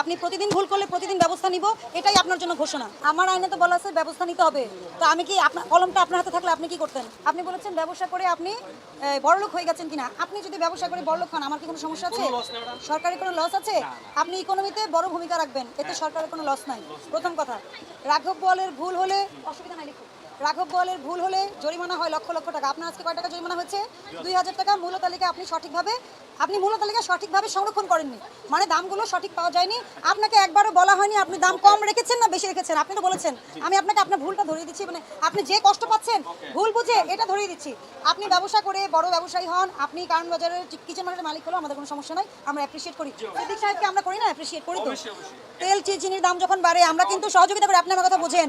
আপনি প্রতিদিন ভুল করলে প্রতিদিন ব্যবস্থা নিব এটাই আপনার জন্য ঘোষণা। আমার আইনে তো বলা আছে ব্যবস্থা নিতে হবে। তো আমি কি আপনার কলমটা আপনার হাতে থাকলে আপনি কি করতেন? আপনি বলেছেন ব্যবসা করে আপনি বড়লোক হয়ে গেছেন কিনা। আপনি যদি ব্যবসা করে বড়লোক হন আমার কি কোনো সমস্যা আছে? সরকারের কোনো লস আছে? আপনি ইকোনমিতে বড় ভূমিকা রাখবেন এতে সরকারের কোনো লস নাই। প্রথম কথা রাঘব বলের ভুল হলে অসুবিধা নাই লিখুন। রাঘব বোয়ালের ভুল হলে জরিমানা হয় লক্ষ লক্ষ টাকা। আপনার আজকে কয় টাকা জরিমানা হচ্ছে দুই হাজার টাকা মূল্য তালিকা আপনি সঠিকভাবে আপনি মূল্য তালিকা সঠিকভাবে সংরক্ষণ করেননি। মানে দামগুলো সঠিক পাওয়া যায়নি। আপনাকে একবারও বলা হয়নি আপনি দাম কম রেখেছেন না বেশি রেখেছেন? আপনি তো বলেছেন। আমি আপনাকে আপনার ভুলটা ধরিয়ে দিচ্ছি। মানে আপনি যে কষ্ট পাচ্ছেন ভুল বুঝে এটা ধরিয়ে দিচ্ছি। আপনি ব্যবসা করে বড় ব্যবসায়ী হন আপনি কারণ বাজারের কিচেন মার্কেটের মালিক হলো আমাদের কোনো সমস্যা নাই। আমরা অ্যাপ্রিসিয়েট করি। সিদ্দিক সাহেবকে আমরা করি না অ্যাপ্রিসিয়েট করি তো। তেল চিনির দাম যখন বাড়ে আমরা কিন্তু সহযোগিতা করি। আপনি আমার কথা বোঝেন।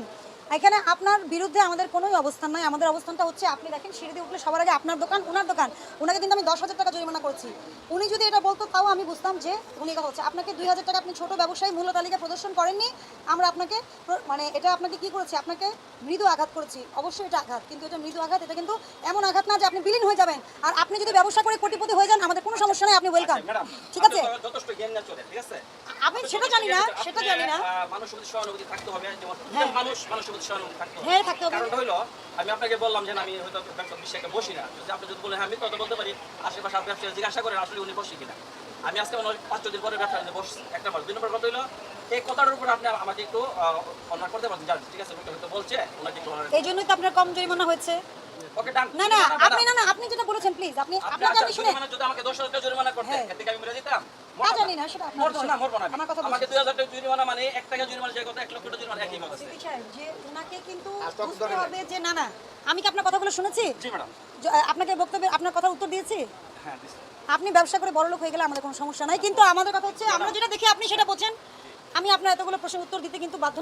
এখানে আপনার বিরুদ্ধে আমাদের কোনো অবস্থান নয় আমাদের অবস্থানটা হচ্ছে আপনি দেখেন সিঁড়ি দিয়ে উঠলে সবার আগে আপনার দোকান ওনার দোকান। ওনাকে কিন্তু আমি দশ হাজার টাকা জরিমানা করছি। উনি যদি এটা বলতো তাও আমি বুঝতাম যে উনি হচ্ছে। আপনাকে দুই হাজার টাকা আপনি ছোটো ব্যবসায়ী মূল্য তালিকা প্রদর্শন করেননি। আমরা আপনাকে মানে এটা আপনাকে কি করেছি? আপনাকে মৃদু আঘাত করেছি। অবশ্যই এটা আঘাত কিন্তু এটা মৃদু আঘাত এটা কিন্তু এমন আঘাত না যে আপনি বিলীন হয়ে যাবেন। আর আপনি যদি ব্যবসা করে কোটিপতি হয়ে যান আমাদের কোনো সমস্যা নেই আপনি ওয়েলকাম ঠিক আছে? চলে ঠিক আছে? আমি সেটা জানি না সেটা জানি না। সহানুভূতি থাকতে হবে যেমন হ্যাঁ। মানুষ হ্যাঁ থাকতে হবে। আমি আপনাকে বললাম যে আমি হয়তো ব্যবসা বিশ্বে বসি না। যদি আপনি যদি বলেন হ্যাঁ, আমি তত বলতে পারি আশেপাশে আর ব্যবসা জিজ্ঞাসা করেন আসলে উনি বসি কিনা? আমি আজকে মনে পাঁচ দিন পরে ব্যবসা বসছি। একটা মাস দুই নম্বর কথা হলো এই কথাটার উপর আপনি আমাকে একটু অনার করতে ঠিক আছে হয়তো বলছে ওনাকে এই জন্যই তো আপনার কম জরিমানা হয়েছে। ওকে ডান। না না আপনি না না আপনি যেটা বলেছেন প্লিজ আপনি আপনি আপনাকে আচ্ছা আমি শুনে জরিমানা যদি আমাকে টাকা জরিমানা করতেন হ্যাঁ। আমি মরে যেতাম তা জানি না সেটা আপনার মরবো না মরবো না। আমি। আমার কথা আমাকে বলছি। দুই হাজার টাকা জরিমানা মানে এক টাকা জরিমানা যে কথা এক লক্ষ টাকা জরিমানা একই কথা। সিদ্দিক সাহেব, যে ওনাকে কিন্তু বুঝতে হবে যে না না আমি কি আপনার কথাগুলো শুনেছি? জি ম্যাডাম। জ- আপনাকে বক্তব্য আপনার কথা উত্তর দিয়েছি? হ্যাঁ আপনি ব্যবসা করে বড় লোক হয়ে গেলে আমাদের কোনো সমস্যা নাই কিন্তু আমাদের কথা হচ্ছে আমরা যেটা দেখি আপনি সেটা বলছেন আমি আপনার এতগুলো প্রশ্নের উত্তর দিতে কিন্তু বাধ্য